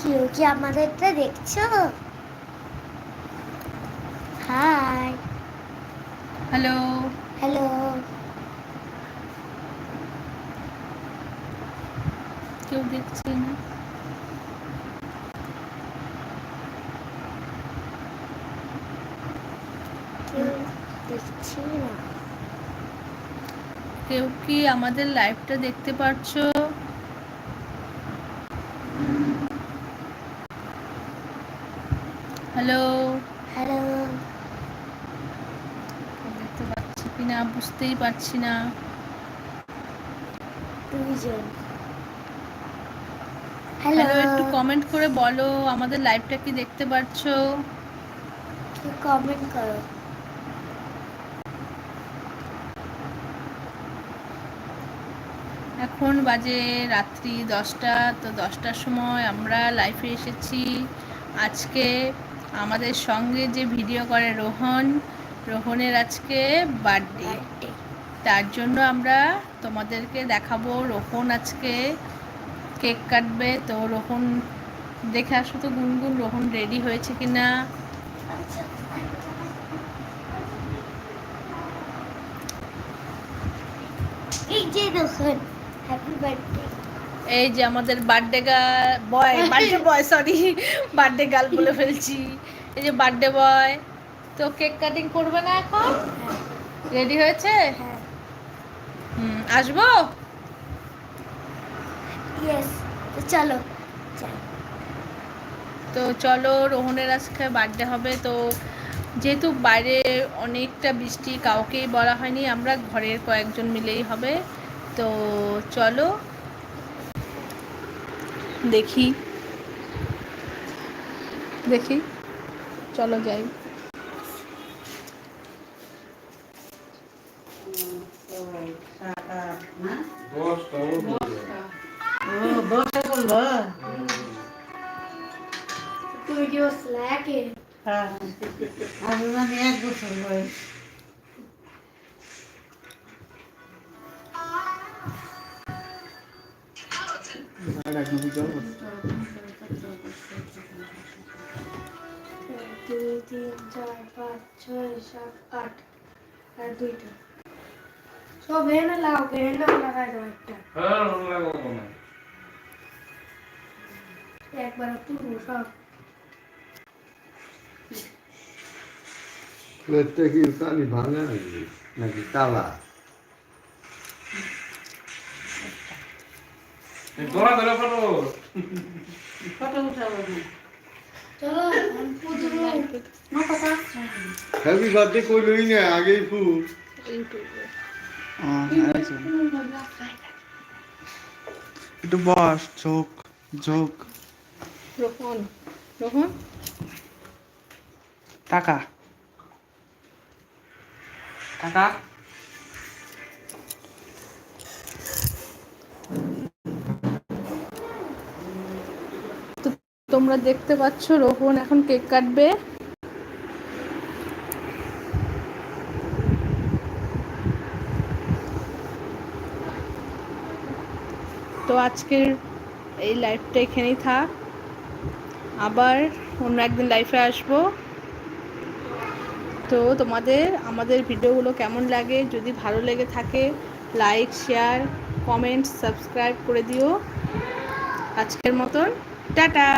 কেউ কি আমাদেরটা দেখছ? হাই হ্যালো হ্যালো কেউ দেখছে না? কেউ কি আমাদের লাইভটা দেখতে পারছ? হ্যালো হ্যালো দেখতে পাচ্ছি কিনা বুঝতেই পারছি না। হ্যালো একটু কমেন্ট করে বলো আমাদের লাইভটা কি দেখতে পারছ? কমেন্ট করো? এখন বাজে রাত্রি দশটা তো দশটার সময় আমরা লাইভে এসেছি। আজকে আমাদের সঙ্গে যে ভিডিও করে রোহন রোহনের আজকে বার্থডে তার জন্য আমরা তোমাদেরকে দেখাবো রোহন আজকে কেক কাটবে। তো রোহন দেখে আসো তো গুনগুন রোহন রেডি হয়েছে কিনা? এই যে বার্থডে এই যে আমাদের birthday girl boy birthday boy sorry birthday girl বলে ফেলছি। এই যে বার্থডে বয় তো কেক কাটিং করবে না এখন? রেডি হয়েছে? হ্যাঁ। হুম আসব? ইয়েস চলো। তো চলো রোহনের আজকে বার্থডে হবে। তো যেহেতু বাইরে অনেকটা বৃষ্টি কাউকেই বলা হয়নি আমরা ঘরের কয়েকজন মিলেই হবে। তো চলো দেখি। দেখি। চলো যাই। তুমি কি বসলে একে? এক বছর বয়স। পাঁচ ছয় সাত আট আর দুইটা। সব এনে লাগাও এনে একবার তুলবো সব প্লেটটা কি কালি ভাঙা নাকি নাকি কালা ফটো উঠাবো না চলো আমি পুতুল মা কথা হ্যাপি বার্থডে কইলই না আগেই ফুল। একটু বস ঝোঁক ঝোঁক। রোহন রোহন? টাকা টাকা তোমরা দেখতে পাচ্ছ রোহন এখন কেক কাটবে। তো আজকের এই লাইফটা এখানেই থাক। আবার অন্য একদিন লাইফে আসব। তো তোমাদের, আমাদের ভিডিওগুলো কেমন লাগে? যদি ভালো লেগে থাকে লাইক শেয়ার কমেন্ট সাবস্ক্রাইব করে দিও। আজকের মতন, টাটা!